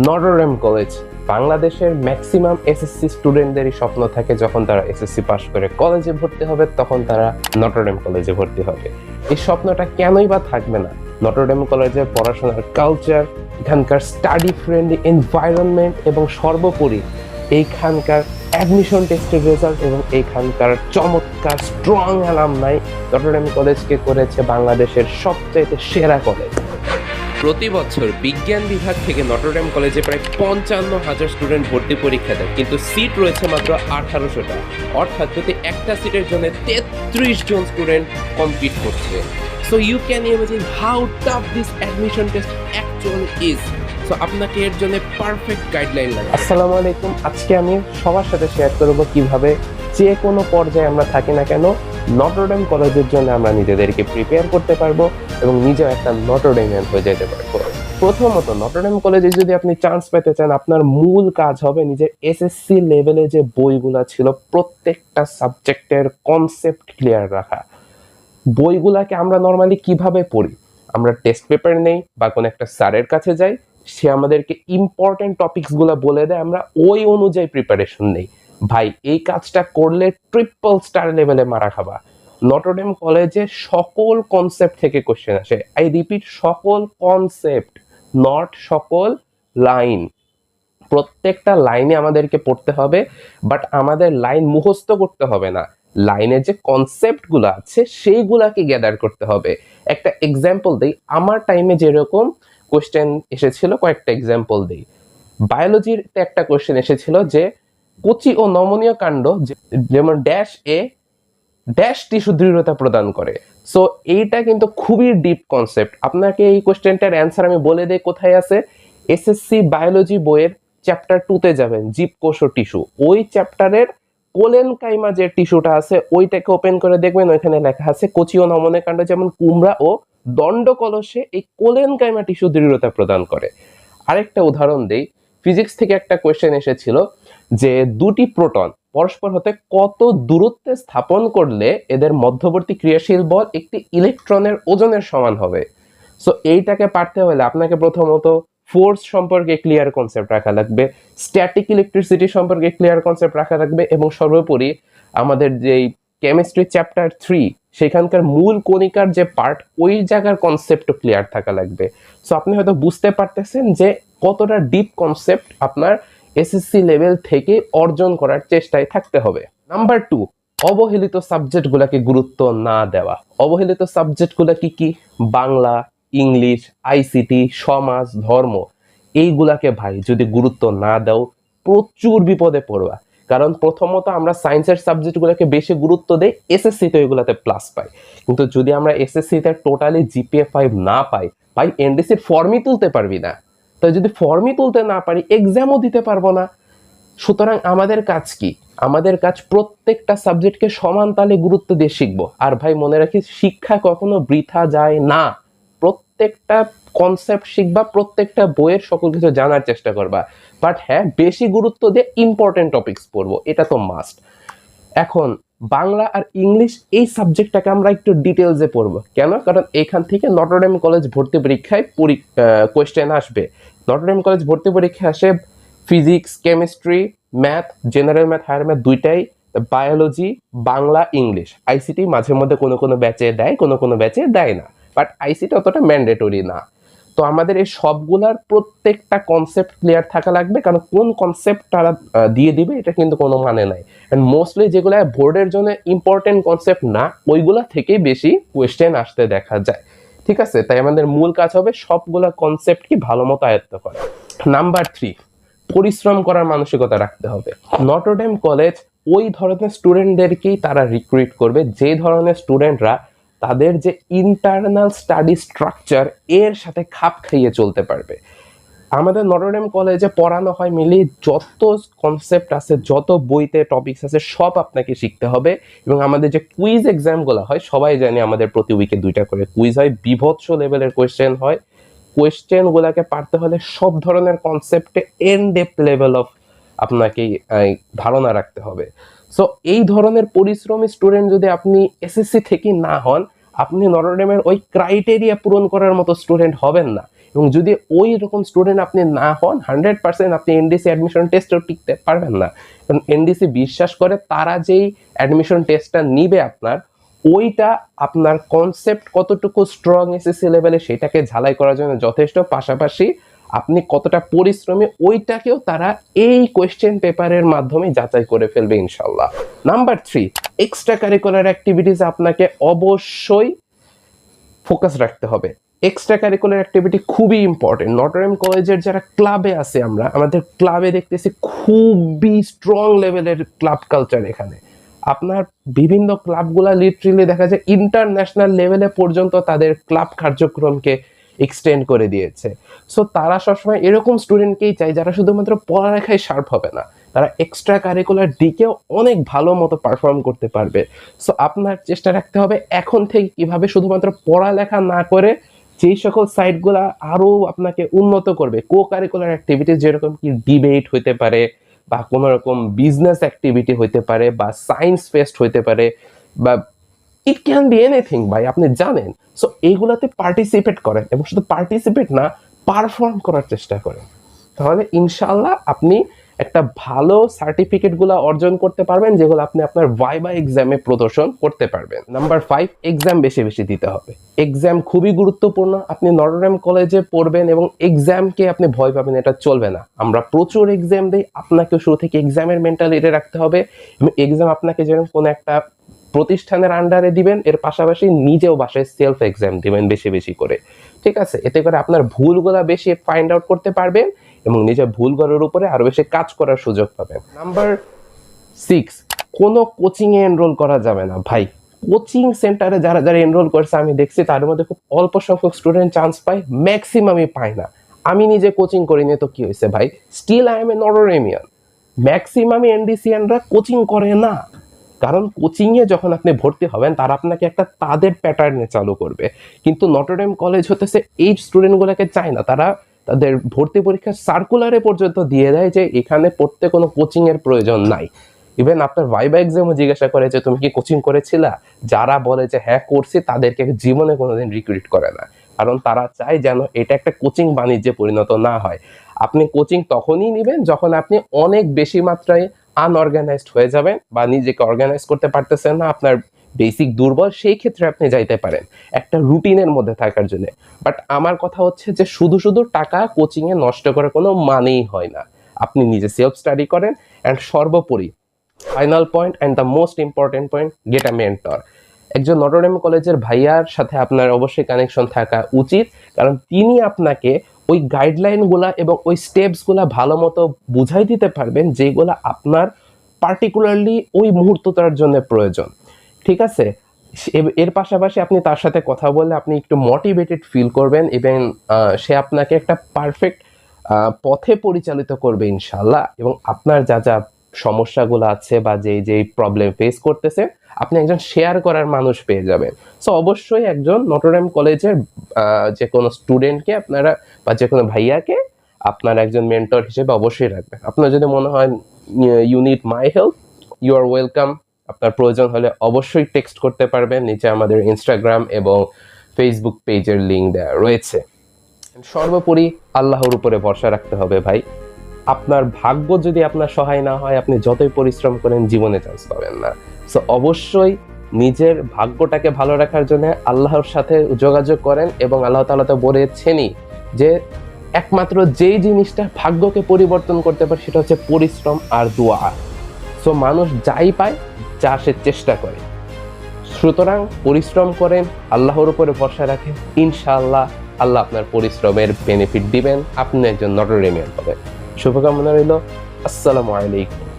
Notre Dame college বাংলাদেশের maximum SSC স্টুডেন্টদেরই স্বপ্ন থাকে যখন তারা এসএসসি পাশ করে কলেজে ভর্তি হবে, তখন তারা নটরডেম কলেজে ভর্তি হবে। এই স্বপ্নটা কেনই বা থাকবে না? নটরডেম কলেজের পড়াশোনার কালচার এখানকার স্টাডি ফ্রেন্ডলি এনভায়রনমেন্ট এবং সর্বোপরি এইখানকার অ্যাডমিশন টেস্টের রেজাল্ট এবং এইখানকার চমৎকার স্ট্রং অ্যালাম নাই নটরডেম কলেজকে করেছে বাংলাদেশের সবচাইতে সেরা কলেজ প্রতি বছর বিজ্ঞান বিভাগ থেকে নটরডেম কলেজে প্রায় পঞ্চান্ন হাজার স্টুডেন্ট ভর্তি পরীক্ষা দেয়, কিন্তু সিট রয়েছে মাত্র আঠারোশোটা অর্থাৎ প্রতি একটা সিটের জন্য তেত্রিশ জন স্টুডেন্ট কমপ্লিট করছে। So you can imagine how tough this admission test actually is so আপনাকে এর জন্য পারফেক্ট গাইডলাইন লাগে আসসালামু আলাইকুম। আজকে আমি সবার সাথে শেয়ার করব কীভাবে যে কোনো পর্যায়ে আমরা থাকি না কেন, নটরডেম কলেজের জন্য আমরা নিজেদেরকে প্রিপেয়ার করতে পারব এবং নিজেও একটা নটরডেমিয়ান হয়ে যেতে পারব। প্রথমত, নটরডেম কলেজে যদি আপনি চান্স পেতে চান, আপনার মূল কাজ হবে নিজের এসএসসি লেভেলে যে বইগুলো ছিল, প্রত্যেকটা সাবজেক্টের কনসেপ্ট ক্লিয়ার রাখা। বইগুলাকে আমরা নর্মালি কীভাবে পড়ি? আমরা টেস্ট পেপার নেই বা কোনো একটা স্যারের কাছে যাই, সে আমাদেরকে ইম্পর্টেন্ট টপিকসগুলো বলে দেয়, আমরা ওই অনুযায়ী প্রিপারেশন নেই। ভাই, এই কাজটা করলে ট্রিপল স্টার লেভেলে মারা খাবা। নটরডেম কলেজে সকল কনসেপ্ট থেকে কোশ্চেন আসে। আই রিপিট সকল কনসেপ্ট নট সকল লাইন প্রত্যেকটা লাইনে আমাদেরকে পড়তে হবে বাট আমাদের লাইন মুখস্থ করতে হবে না। লাইনের যে কনসেপ্টগুলো আছে, সেইগুলাকে গ্যাদার করতে হবে। একটা এক্সাম্পল দিই, আমার টাইমে যেরকম কোশ্চেন এসেছিল, কয়েকটা এক্সাম্পল দিই। বায়োলজিতে একটা কোশ্চেন এসেছিল যে কচি ও নমনীয় কাণ্ড যেমন ড্যাশ এ ড্যাশ টিস্যু দৃঢ়তা প্রদান করে। সো এইটা কিন্তু খুবই ডিপ কনসেপ্ট আপনাকে এই কোয়েশ্চেনটার অ্যান্সার আমি বলে দিই কোথায় আছে? এসএসসি বায়োলজি বইয়ের চ্যাপ্টার টুতে যাবেন জীবকোষ ও টিস্যু ওই চ্যাপ্টারের কোলেন কাইমা যে টিস্যুটা আছে, ওইটাকে ওপেন করে দেখবেন, ওইখানে লেখা আছে কচি ও নমনীয় কাণ্ড যেমন কুমড়া ও দণ্ড কলসে এই কোলেন কাইমা টিস্যু দৃঢ়তা প্রদান করে। আরেকটা উদাহরণ দেই। ফিজিক্স থেকে একটা কোয়েশ্চেন এসেছিল যে দুটি প্রোটন পরস্পর হতে কত দূরত্বে স্থাপন করলে এদের মধ্যবর্তী ক্রিয়াশীল বল একটি ইলেকট্রনের ওজনের সমান হবে? সো এইটাকে পারতে হলে আপনাকে প্রথমত ফোর্স সম্পর্কে ক্লিয়ার কনসেপ্ট রাখা লাগবে স্ট্যাটিক ইলেকট্রিসিটি সম্পর্কে ক্লিয়ার কনসেপ্ট রাখা লাগবে, এবং সর্বোপরি আমাদের যেই কেমিস্ট্রি চ্যাপ্টার থ্রি সেখানকার মূল কণিকার যে পার্ট ওই জায়গার কনসেপ্টও ক্লিয়ার থাকা লাগবে। সো আপনি হয়তো বুঝতে পারতেছেন যে কতটা ডিপ কনসেপ্ট আপনার এসএসসি লেভেল থেকে অর্জন করার চেষ্টায় থাকতে হবে। নাম্বার টু অবহেলিত সাবজেক্টগুলোকে গুরুত্ব না দেওয়া। অবহেলিত সাবজেক্টগুলো কি কি? বাংলা, ইংলিশ আইসিটি সমাজ, ধর্ম, এইগুলাকে ভাই যদি গুরুত্ব না দাও, প্রচুর বিপদে পড়বা। কারণ প্রথমত আমরা সায়েন্সের সাবজেক্টগুলোকে বেশি গুরুত্ব দেই এসএসসি তো এগুলাতে প্লাস পাই। কিন্তু যদি আমরা এসএসসিতে টোটালি জিপিএ ফাইভ না পাই, ভাই এনডিসির ফর্মই তুলতে পারবি না। তাই যদি ফর্মই তুলতে না পারি এক্সামও দিতে পারব না। সুতরাং আমাদের কাজ কি? আমাদের কাজ প্রত্যেকটা সাবজেক্টকে সমান তালে গুরুত্ব দিয়ে শিখব। আর ভাই, মনে রাখি শিক্ষা কখনো বৃথা যায় না। প্রত্যেকটা কনসেপ্ট শিখবা, প্রত্যেকটা বইয়ের সকল কিছু জানার চেষ্টা করবা। বাট হ্যাঁ বেশি গুরুত্ব দিয়ে ইম্পর্টেন্ট টপিকস পড়ব, এটা তো মাস্ট এখন বাংলা আর ইংলিশ এই সাবজেক্টটাকে আমরা একটু ডিটেলসে পড়ব। কেন? কারণ এখান থেকে নটরডেম কলেজ ভর্তি পরীক্ষায় কোয়েশ্চেন আসবে। নটরডেম কলেজ ভর্তি পরীক্ষা আসে physics chemistry math general math higher math দুইটাই বায়োলজি বাংলা, ইংলিশ। আইসিটি মাঝে মধ্যে কোনো কোনো ব্যাচে দেয়, কোনো কোনো ব্যাচে দেয় না। বাট আইসিটি অতটা ম্যান্ডেটরি না। তো আমাদের এই সবগুলার প্রত্যেকটা কনসেপ্ট ক্লিয়ার থাকা লাগবে, কারণ কোন কনসেপ্ট তারা দিয়ে দিবে এটা কিন্তু কোনো মানে নাই। অ্যান্ড মোস্টলি যেগুলো বোর্ডের জন্য ইম্পর্টেন্ট কনসেপ্ট না, ওইগুলা থেকেই বেশি কোয়েশ্চেন আসতে দেখা যায়। ঠিক আছে? তাই আমাদের মূল কাজ হবে সবগুলা কনসেপ্ট কি ভালো মতো আয়ত্ত করা। নাম্বার থ্রি পরিশ্রম করার মানসিকতা রাখতে হবে। নটরডেম কলেজ ওই ধরনের স্টুডেন্টদেরকেই তারা রিক্রুইট করবে। যে ধরনের স্টুডেন্টরা তাদের যে ইন্টারনাল স্টাডি স্ট্রাকচার এর সাথে খাপ খাইয়ে চলতে পারবে। আমাদের নটরডেম কলেজে পড়ানো হয় মিলিয়ে যত কনসেপ্ট আছে, যত বইতে টপিকস আছে, সব আপনাকে শিখতে হবে। এবং আমাদের যে কুইজ এক্সামগুলো হয়, সবাই জানি আমাদের প্রতি উইকে দুইটা করে কুইজ হয়। বিভৎস লেভেলের কোয়েশ্চেন হয়। কোয়েশ্চেনগুলোকে পারতে হলে সব ধরনের কনসেপ্টে এন ডেপ লেভেল অফ আপনাকে ধারণা রাখতে হবে। সো এই ধরনের পরিশ্রমী স্টুডেন্ট যদি আপনি এসএসসি থেকে না হন, আপনি নটরডেমের ওই ক্রাইটেরিয়া পূরণ করার মতো স্টুডেন্ট হবেন না। এবং যদি ওই রকম স্টুডেন্ট আপনি না হন হান্ড্রেড পার্সেন্ট আপনি এনডিসি অ্যাডমিশন টেস্টেও টিকতে পারবেন না। কারণ এনডিসি বিশ্বাস করে তারা যেই অ্যাডমিশন টেস্টটা নিবে আপনার, ওইটা আপনার কনসেপ্ট কতটুকু স্ট্রং এসএসসি লেভেলে সেটাকে ঝালাই করার জন্য যথেষ্ট। পাশাপাশি আপনি কতটা পরিশ্রমী, ওইটাকেও তারা এই কোয়েশ্চেন পেপারের মাধ্যমে যাচাই করে ফেলবে ইনশাল্লাহ number three extra curricular activities আপনাকে অবশ্যই ফোকাস রাখতে হবে। এক্সট্রা কারিকুলার অ্যাক্টিভিটি খুবই ইম্পর্টেন্ট নটরডেম কলেজের যারা ক্লাবে আছে আমরা, আমাদের ক্লাবে দেখতেছি খুবই স্ট্রং লেভেলের ক্লাব কালচার এখানে। আপনার বিভিন্ন ক্লাবগুলা লিটারেলি দেখা যায় ইন্টারন্যাশনাল লেভেলে পর্যন্ত তাদের ক্লাব কার্যক্রমকে এক্সটেন্ড করে দিয়েছে। সো তারা সবসময় এরকম স্টুডেন্টকেই চাই যারা শুধুমাত্র পড়ালেখায় শার্প হবে না। তারা এক্সট্রা কারিকুলার দিকেও অনেক ভালো মতো পারফর্ম করতে পারবে। সো আপনার চেষ্টা রাখতে হবে এখন থেকে কীভাবে শুধুমাত্র পড়ালেখা না করে যেই সকল সাইটগুলা আরও আপনাকে উন্নত করবে কো কারিকুলার অ্যাক্টিভিটিস যেরকম কি ডিবেট হইতে পারে বা কোনো রকম বিজনেস অ্যাক্টিভিটি হইতে পারে বা সায়েন্স ফেস্ট হইতে পারে বা ইট ক্যান বি এনিথিং ভাই, আপনি জানেন। সো এইগুলাতে পার্টিসিপেট করেন এবং শুধু পার্টিসিপেট না পারফর্ম করার চেষ্টা করেন। তাহলে ইনশাল্লাহ আপনি একটা ভালো সার্টিফিকেটগুলো অর্জন করতে পারবেন, যেগুলো আপনি আপনার ভাইবা এক্সামে প্রদর্শন করতে পারবেন। নাম্বার ফাইভ এক্সাম বেশি বেশি দিতে হবে। এক্সাম খুবই গুরুত্বপূর্ণ। আপনি নটরডেম কলেজে পড়বেন এবং এক্সামকে আপনি ভয় পাবেন, এটা চলবে না। আমরা প্রচুর এক্সাম দিই আপনাকে শুরু থেকে এক্সামের মেন্টালিটি রাখতে হবে। এবং এক্সাম আপনাকে যেরকম কোনো একটা প্রতিষ্ঠানের আন্ডারে দিবেন, এর পাশাপাশি নিজেও বাসায় সেলফ এক্সাম দিবেন বেশি বেশি করে। ঠিক আছে? এতে করে আপনার ভুলগুলা বেশি ফাইন্ড আউট করতে পারবেন এবং নিজের ভুলগুলোর উপরে আরও বেশি কাজ করার সুযোগ পাবেন। নাম্বার সিক্স কোনো কোচিংয়ে এনরোল করা যাবে না। ভাই কোচিং সেন্টারে যারা যারা এনরোল করছে, আমি দেখছি তার মধ্যে খুব অল্প সংখ্যক স্টুডেন্ট চান্স পায় ম্যাক্সিমামই পায় না। আমি নিজে কোচিং করিনি তো কি হয়েছে ভাই? স্টিল আই এম এ নরোরেমিয়ান ম্যাক্সিমামই এনডিসিয়ানরা কোচিং করে না। কারণ কোচিংয়ে যখন আপনি ভর্তি হবেন, তারা আপনাকে একটা তাদের প্যাটার্নে চালু করবে। কিন্তু নটরডেম কলেজ হতেছে, এই স্টুডেন্টগুলোকে চায় না। তারা তাদের ভর্তি পরীক্ষার সার্কুলারে পর্যন্ত দিয়ে দেয় যে, এখানে পড়তে কোনো কোচিংয়ের প্রয়োজন নাই। ইভেন আপনার ভাইবা এক্সামও জিজ্ঞাসা করে যে, তুমি কি কোচিং করেছিলা? যারা বলে যে হ্যাঁ করছি, তাদেরকে জীবনে কোনোদিন রিক্রুট করে না। কারণ তারা চায় যেন এটা একটা কোচিং বাণিজ্যে পরিণত না হয়। আপনি কোচিং তখনই নেবেন যখন আপনি অনেক বেশি মাত্রায় আনঅর্গানাইজড হয়ে যাবেন বা নিজেকে অর্গানাইজ করতে পারতেছেন না, আপনার বেসিক দুর্বল, সেই ক্ষেত্রে আপনি যাইতে পারেন। একটা রুটিনের মধ্যে থাকার জন্য। বাট আমার কথা হচ্ছে যে শুধু শুধু টাকা কোচিংয়ে নষ্ট করার কোনো মানেই হয় না। আপনি নিজে সেলফ স্টাডি করেন অ্যান্ড সর্বোপরি final point and the most important point get a mentor একজন নটরডেম কলেজের ভাইয়ার সাথে আপনার অবশ্যই কানেকশন থাকা উচিত, কারণ তিনি আপনাকে ওই গাইডলাইনগুলা এবং ওই স্টেপসগুলা ভালো মতো বুঝাই দিতে পারবেন যেগুলো আপনার পার্টিকুলারলি ওই মুহূর্তটার জন্য প্রয়োজন। ঠিক আছে? এর পাশাপাশি আপনি তার সাথে কথা বললে আপনি একটু মোটিভেটেড ফিল করবেন এবং সে আপনাকে একটা পারফেক্ট পথে পরিচালিত করবে ইনশাল্লাহ এবং আপনার যা যা সমস্যাগুলো আছে বা যেই যেই প্রবলেম ফেস করতেছে আপনি একজন শেয়ার করার মানুষ পেয়ে যাবেন। সো অবশ্যই একজন নটরডেম কলেজের যে কোনো স্টুডেন্টকে আপনারা বা যে কোনো ভাইয়াকে আপনার একজন মেন্টর হিসেবে অবশ্যই রাখবেন। আপনার যদি মনে হয় you need my help you are welcome আপনার প্রয়োজন হলে অবশ্যই টেক্সট করতে পারবেন। নিচে আমাদের ইনস্টাগ্রাম এবং ফেসবুক পেজের লিঙ্ক দেওয়া রয়েছে। সর্বোপরি আল্লাহর উপরে ভরসা রাখতে হবে ভাই। আপনার ভাগ্য যদি আপনার সহায় না হয়, আপনি যতই পরিশ্রম করেন, জীবনে চান্স পাবেন না। সো অবশ্যই নিজের ভাগ্যটাকে ভালো রাখার জন্য আল্লাহর সাথে যোগাযোগ করেন এবং আল্লাহ তাআলা তো বলেছেনই যে, একমাত্র যেই জিনিসটা ভাগ্যকে পরিবর্তন করতে পারে, সেটা হচ্ছে পরিশ্রম আর দোয়া। সো মানুষ যাই পায়, যা সে চেষ্টা করে। সুতরাং পরিশ্রম করেন, আল্লাহর উপরে ভরসা রাখেন, ইনশাআল্লাহ আল্লাহ আপনার পরিশ্রমের বেনিফিট দিবেন, আপনি একজন নটরেমিয়ান হবেন। শুভকামনা রইল আসসালামু আলাইকুম